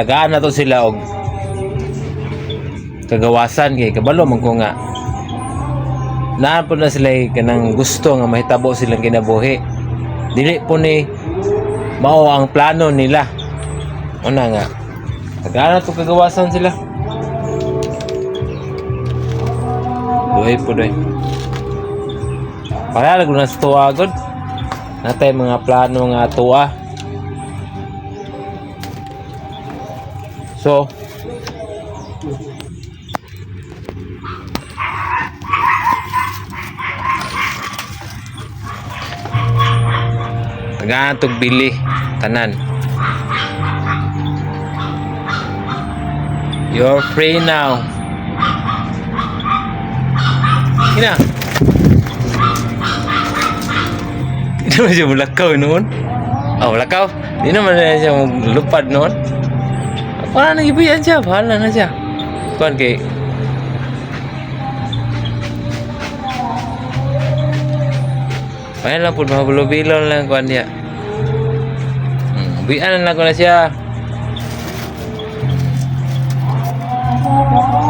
tagaan na to sila og kagawasan kay kabalo man ko nga. Naa po na sila kanang gusto nga mahitabo silang kinabuhi. Dili po ni mao ang plano nila. Una nga tagaan na to kagawasan sila. Duhay po duhay. Para lang na sa tuwa god. Natay mga plano nga tuwa so Tagatog bili tanan. You're free now. Ina. Hindi naman siya mulakaw noon. Oh, mulakaw. Hindi naman siya lupad noon. Wala nang ibuyan siya. Bahala na siya. Kuan kay Ayan lang po, mga bulo-bilon lang kuan niya. Hmm, buyan lang ko na siya.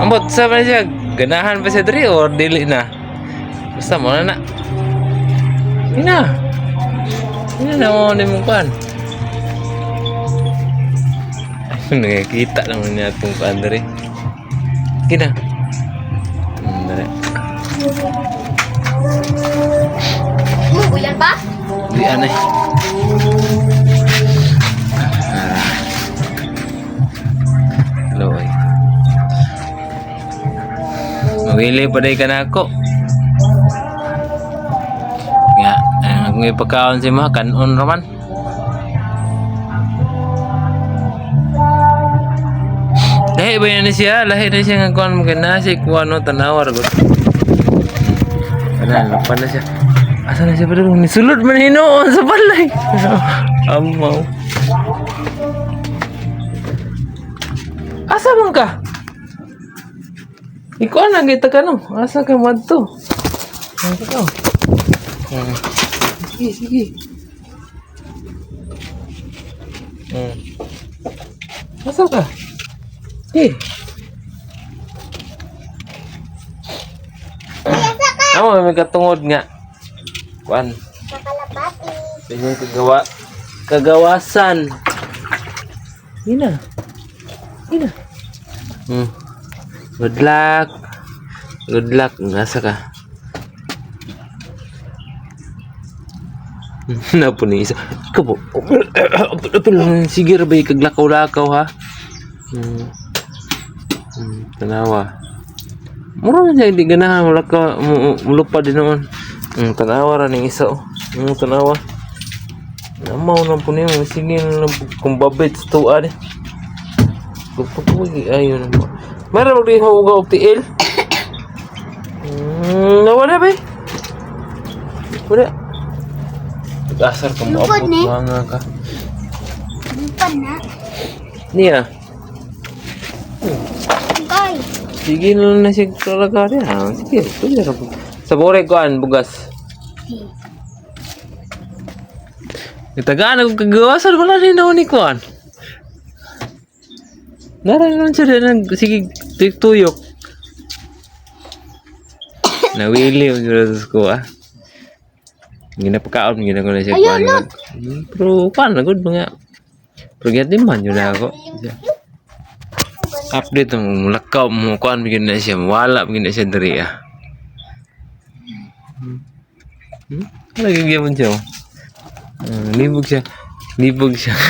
Ambot, sa ba siya? Ganahan pa siya diri or dili na? Basta mo na na. Ina. Ina na mo ni mong kuan. Nakikita naman niya itong kuan diri. Kina. Hmm, dali. Mo, uyan pa? Di aneh. Hello, ay. Mawili pa day ka na ako. Nga, ang ipagkaon si mga kanon raman. Lahi ba yan siya? Lahi na siya nga kuhan mo na si kuhan no tanawar ko. Ano, lapan na siya. Asa na siya pa rin? Nisulod man hinoon sa balay. Amaw. Asa man ka? Ikaw na, kita ka no. Asa ka man to? Asa ka? Sige, sige. Hmm. Asa ka? Eh. Amo may katungod nga. Kuan. Nakalapati. Ganyan kagawa kagawasan. Ina. Ina. Hmm. Good luck. Good luck. Nasa ka? na po ni isa. Ikaw po. Sige rabay kaglakaw-lakaw ha. Hmm. Hmm. Tanawa. Mura na siya, hindi ganahan, wala ka, mu- mulupad din naman. Mm, tanawa ra ning isa, oh. Mm, tanawa. Namaw na po niyo, sige na lang po, kung babit sa tuwa ni. Pagpapagi, ayun na po. Meron mo rin hugaw og tiil? Mm, nawala ba? Wala. Nag-asar ka mo, Lupad abot mga ka. Lupan na. Niya, sige na lang na siya talaga rin. Ah, sige, pwede ra po. Sa bore ko an, bugas. Itagaan ako kagawasan, wala rin ako ni Kuan. Narayan siya rin, sige, tuyok. Nawili yung gano'n sa ko, ah. Ginapakaon, gina ko na siya Ayun, Kuan. look. Hmm, Pero, paano, good mga. Pero, get din man, yun na ako. Update mo, lakaw mo, kuan, bigyan na siya, wala, bigyan na siya dari, ah. Hmm? Lagi mo siya, oh. Ah, libog siya. Libog siya.